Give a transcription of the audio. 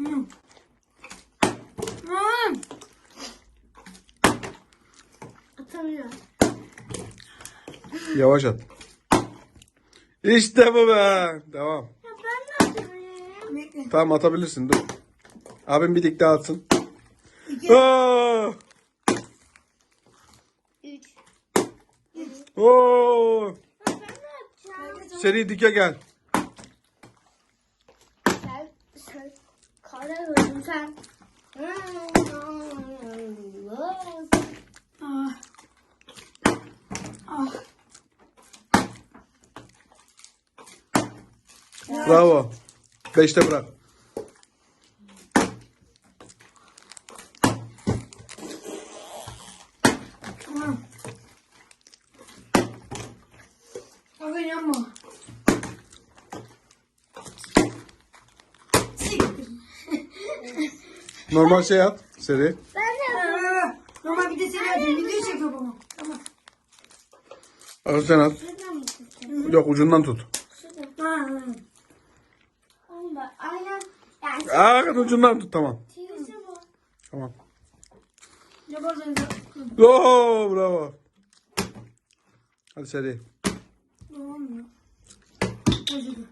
Hmm. Hmm. Atamıyorum. Yavaş at. İşte bu be. Devam. Ya ben. Bekle. Tamam atabilirsin dur. Abim bir dik daha atsın. İki. Aa! Üç. Oo! Ben atacağım. Seri dike gel. Sen, sen kara gördün sen. Ah. Ah. Bravo. Beşte bırak. Tamam. Abi yanma. Normal şey at. Seri. Ben de ha. Normal bir de seni atayım. Video çekiyor bana. Tamam. Al sen at. Şuradan mı tutacağım? Yok ucundan tut. Şuradan. Ha, ha. Oğlum bak aynen. Yani Aa ucundan tut tamam. Bu. Tamam. Yaparsan da. Oo bravo. Hadi seri. Olmuyor. Dilerim.